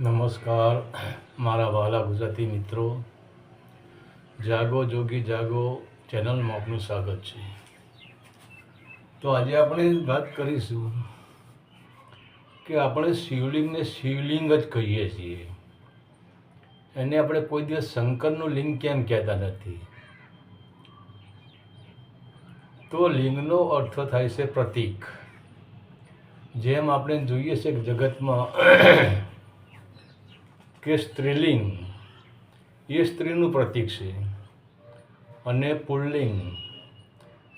નમસ્કાર. મારા વાલા ગુજરાતી મિત્રો, જાગો જોગી જાગો ચેનલમાં આપનું સ્વાગત છે. તો આજે આપણે વાત કરીશું કે આપણે શિવલિંગને શિવલિંગ જ કહીએ છીએ. એને આપણે કોઈ દિવસ શંકરનું લિંગ કેમ કહેતા નથી? તો લિંગનો અર્થ થાય છે પ્રતીક. જેમ આપણે જોઈએ છે કે જગતમાં કે સ્ત્રીલિંગ. એ સ્ત્રીનું પ્રતીક છે અને પુલ્લિંગ.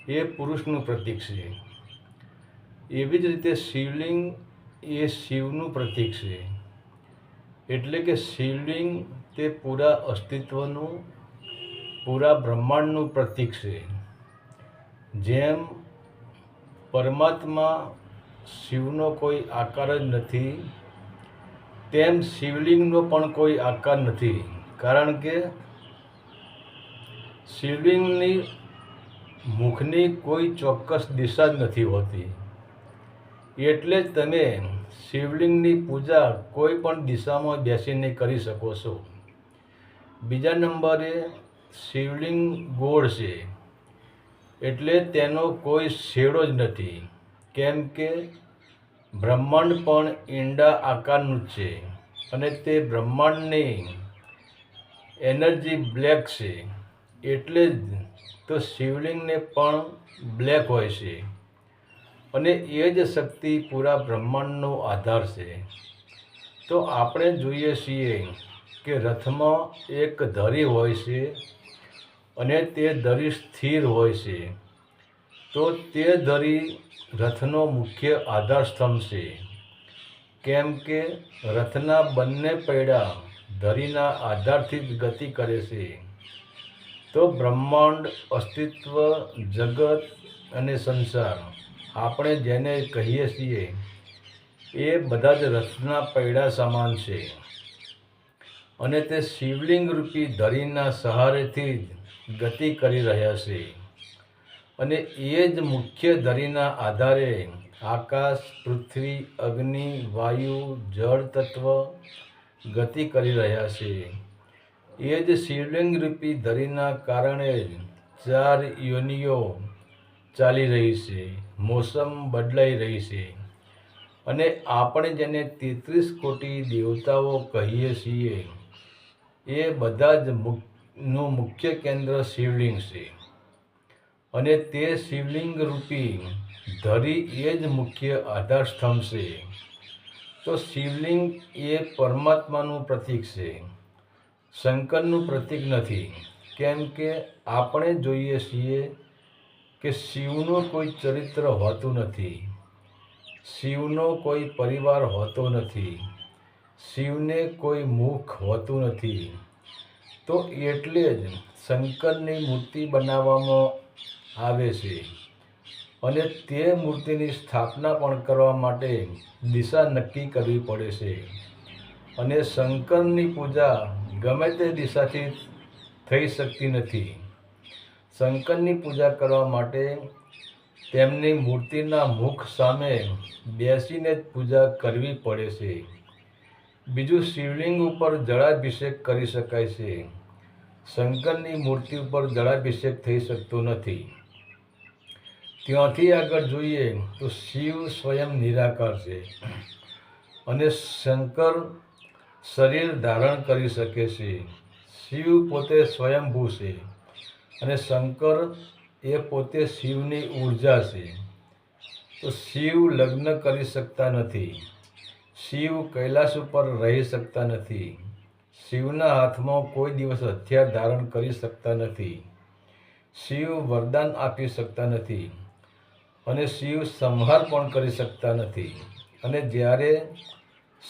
એ પુરુષનું પ્રતીક છે. એવી જ રીતે શિવલિંગ એ શિવનું પ્રતીક છે. એટલે કે શિવલિંગ તે પૂરા અસ્તિત્વનું, પૂરા બ્રહ્માંડનું પ્રતીક છે. જેમ પરમાત્મા શિવનો કોઈ આકાર જ નથી તેમ શિવલિંગનો પણ કોઈ આકાર નથી. કારણ કે શિવલિંગની મુખની કોઈ ચોક્કસ દિશા જ નથી હોતી. એટલે જ તમે શિવલિંગની પૂજા કોઈ પણ દિશામાં બેસીને કરી શકો છો. બીજા નંબરે શિવલિંગ ગોળ છે. એટલે તેનો કોઈ શેડો જ નથી. કેમ કે બ્રહ્માંડ પણ ઈંડા આકારનું છે અને તે બ્રહ્માંડની એનર્જી બ્લેક છે. એટલે જ તો શિવલિંગને પણ બ્લેક હોય છે. અને એ જ શક્તિ પૂરા બ્રહ્માંડનો આધાર છે. તો આપણે જોઈએ છીએ કે રથમાં એક ધરી હોય છે અને તે ધરી સ્થિર હોય છે. તો તે ધરી રથનો મુખ્ય આધાર સ્તંભ છે. કેમ કે રથના બંને પૈડા ધરીના આધારથી જ ગતિ કરે છે. તો બ્રહ્માંડ, અસ્તિત્વ, જગત અને સંસાર આપણે જેને કહીએ છીએ, એ બધા જ રથના પૈડા સમાન છે. અને તે શિવલિંગ રૂપી ધરીના સહારેથી જ ગતિ કરી રહ્યા છે. અને એ જ મુખ્ય ધરીના આધારે આકાશ, પૃથ્વી, અગ્નિ, વાયુ, જળ તત્વ ગતિ કરી રહ્યા છે. એ જ શિવલિંગ રૂપી ધરીના કારણે ચાર યોનિઓ ચાલી રહી છે, મોસમ બદલાઈ રહી છે અને આપણે જેને તેત્રીસ કોટી દેવતાઓ કહીએ છીએ, એ બધા જ મુખ, નું મુખ્ય કેન્દ્ર શિવલિંગ છે. અને તે શિવલિંગ રૂપી ધરી એ જ મુખ્ય આધાર સ્તંભ છે. તો શિવલિંગ એ પરમાત્માનું પ્રતીક છે. શંકરનું પ્રતીક નથી. કેમ કે આપણે જોઈએ છીએ કે શિવનું કોઈ ચરિત્ર હોતું નથી. શિવનો કોઈ પરિવાર હોતો નથી. શિવને કોઈ મુખ હોતું નથી. તો એટલે જ શંકરની મૂર્તિ બનાવવામાં આવે છે. અને તે મૂર્તિની સ્થાપના પણ કરવા માટે દિશા નક્કી કરવી પડે છે. અને શંકરની પૂજા ગમે તે દિશાથી થઈ શકતી નથી. શંકરની પૂજા કરવા માટે તેમની મૂર્તિના મુખ સામે બેસીને જ પૂજા કરવી પડે છે. બીજું શિવલિંગ ઉપર જળાભિષેક કરી શકાય છે. શંકરની મૂર્તિ ઉપર જળાભિષેક થઈ શકતો નથી. ત્યાંથી આગળ જોઈએ તો શિવ સ્વયં નિરાકાર છે અને શંકર શરીર ધારણ કરી શકે છે. શિવ પોતે સ્વયંભૂ છે અને શંકર એ પોતે શિવની ઊર્જા છે. તો શિવ લગ્ન કરી શકતા નથી. શિવ કૈલાસ ઉપર રહી શકતા નથી. શિવના હાથમાં કોઈ દિવસ હથિયાર ધારણ કરી શકતા નથી. શિવ વરદાન આપી શકતા નથી. અને શિવ સંહાર પણ કરી શકતા નથી. અને જ્યારે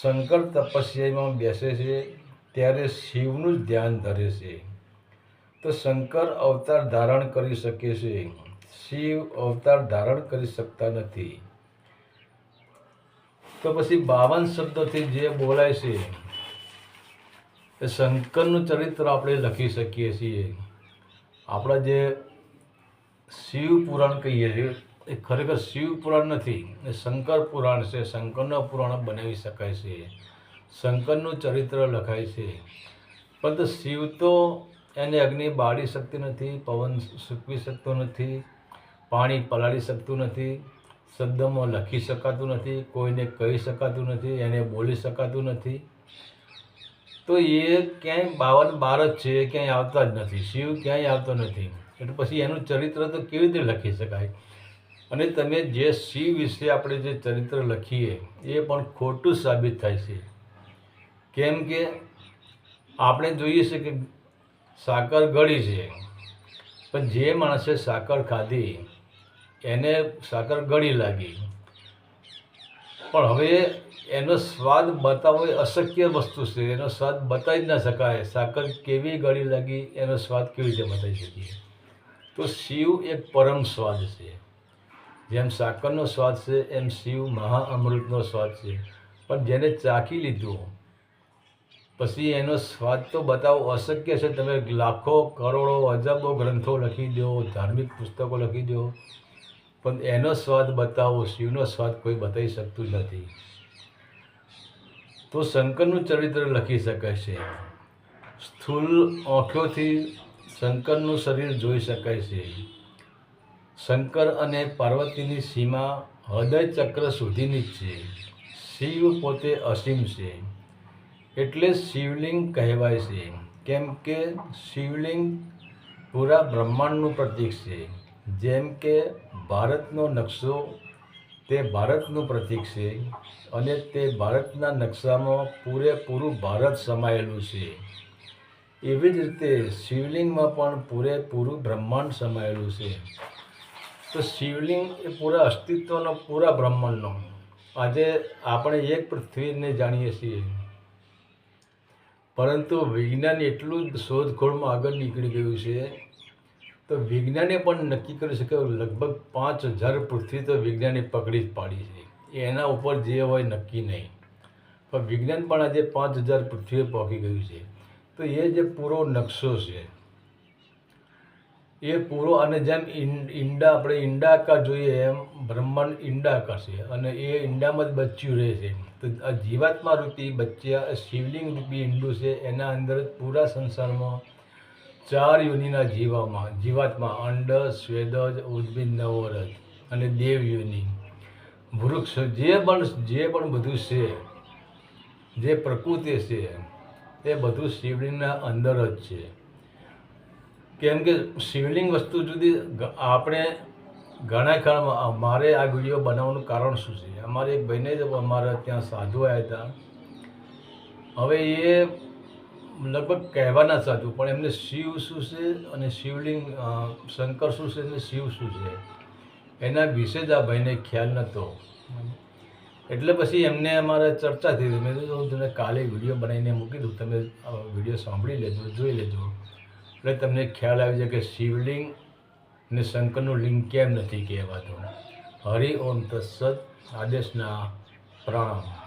શંકર તપસ્યામાં બેસે છે, ત્યારે શિવનું જ ધ્યાન ધરે છે. તો શંકર અવતાર ધારણ કરી શકે છે. શિવ અવતાર ધારણ કરી શકતા નથી. તો પછી બાવન શબ્દોથી જે બોલાય છે, એ શંકરનું ચરિત્ર આપણે લખી શકીએ છીએ. આપણા જે શિવ પુરાણ કહીએ છીએ એ ખરેખર શિવ પુરાણ નથી, એ શંકર પુરાણ છે, શંકરના પુરાણ બનાવી શકાય છે, શંકરનું ચરિત્ર લખાય છે. પરંતુ શિવ તો એને અગ્નિ બાળી શકતી નથી, પવન સૂકવી શકતો નથી, પાણી પલાળી શકતું નથી, શબ્દમાં લખી શકાતું નથી, કોઈને કહી શકાતું નથી, એને બોલી શકાતું નથી. તો એ ક્યાંય બાવન બાર જ છે ક્યાંય આવતા જ નથી, શિવ ક્યાંય આવતો નથી. એટલે પછી એનું ચરિત્ર તો કેવી રીતે લખી શકાય? અને તમે જે શિવ વિશે આપણે જે ચરિત્ર લખીએ, એ પણ ખોટું સાબિત થાય છે. કેમ કે આપણે જોઈએ છે કે સાકર ગળી છે, પણ જે માણસે સાકર ખાધી, એને સાકર ગળી લાગી. પણ હવે એનો સ્વાદ બતાવવો એ અશક્ય વસ્તુ છે. એનો સ્વાદ બતાવી જ ના શકાય. સાકર કેવી ગળી લાગી, એનો સ્વાદ કેવી રીતે બતાવી શકીએ? તો શિવ એક પરમ સ્વાદ છે. જેમ સાકરનો સ્વાદ છે, એમ શિવ મહાઅમૃતનો સ્વાદ છે. પણ જેને ચાખી લીધું, પછી એનો સ્વાદ તો બતાવવો અશક્ય છે. તમે લાખો, કરોડો અજબો ગ્રંથો લખી દો, ધાર્મિક પુસ્તકો લખી દો, પણ એનો સ્વાદ બતાવો, શિવનો સ્વાદ કોઈ બતાવી શકતું નથી. તો શંકરનું ચરિત્ર લખી શકાય છે. સ્થૂલ આંખોથી શંકરનું શરીર જોઈ શકાય છે. શંકર અને પાર્વતીની સીમા હૃદય ચક્ર સુધીની છે. શિવ પોતે અસીમ છે. એટલે શિવલિંગ કહેવાય છે. કેમ કે શિવલિંગ પૂરા બ્રહ્માંડનું પ્રતીક છે. જેમ કે ભારતનો નકશો તે ભારતનું પ્રતીક છે અને તે ભારતના નકશામાં પૂરેપૂરું ભારત સમાયેલું છે. એવી જ રીતે શિવલિંગમાં પણ પૂરેપૂરું બ્રહ્માંડ સમાયેલું છે. તો શિવલિંગ એ પૂરા અસ્તિત્વનો, પૂરા બ્રહ્માંડનો. આજે આપણે એક પૃથ્વીને જાણીએ છીએ. પરંતુ વિજ્ઞાન એટલું જ શોધખોળમાં આગળ નીકળી ગયું છે તો વિજ્ઞાને પણ નક્કી કરી શકે લગભગ પાંચ હજાર પૃથ્વી તો વિજ્ઞાને પકડી જ પાડી છે. એના ઉપર જે હોય નક્કી નહીં. પણ વિજ્ઞાન પણ આજે પાંચ હજાર પૃથ્વીએ પહોંચી ગયું છે. તો એ જે પૂરો નકશો છે એ પૂરો અને જેમ ઈંડા, આપણે ઈંડા આકાર જોઈએ એમ બ્રહ્માંડ ઈંડા આકાર છે અને એ ઈંડામાં જ બચ્યું રહે છે. તો આ જીવાત્મા રૂપી બચ્યા શિવલિંગ રૂપી ઈંડું છે, એના અંદર પૂરા સંસારમાં ચાર યોનિના જીવામાં, જીવાત્મા, અંડ સ્વેદજ ઉદ્ભિદ નવરજ અને દેવ યોનિ. વૃક્ષ જે પણ જે પણ બધું છે, જે પ્રકૃતિ છે, એ બધું શિવલિંગના અંદર જ છે. કેમ કે શિવલિંગ વસ્તુ જુદી આપણે ઘણા ખરા મારે આ વીડિયો બનાવવાનું કારણ શું છે? અમારે એક ભાઈને જ અમારા ત્યાં સાધુ આવ્યા હતા. હવે એ લગભગ કહેવાના સાધુ, પણ એમને શિવ શું છે અને શિવલિંગ શંકર શું છે અને શિવ શું છે? એના વિશે જ આ ભાઈને ખ્યાલ નહોતો એટલે પછી એમને અમારે ચર્ચા થઈ. મેં કીધું હું તમને કાલે વીડિયો બનાવીને મૂકી દઉં. તમે વીડિયો સાંભળી લેજો, જોઈ લેજો. એટલે તમને ખ્યાલ આવી જાય કે શિવલિંગ ને શંકરનું લિંગ કેમ નથી કહેવાતું? હરિ ઓમ તત્સદ આદેશના પ્રણામ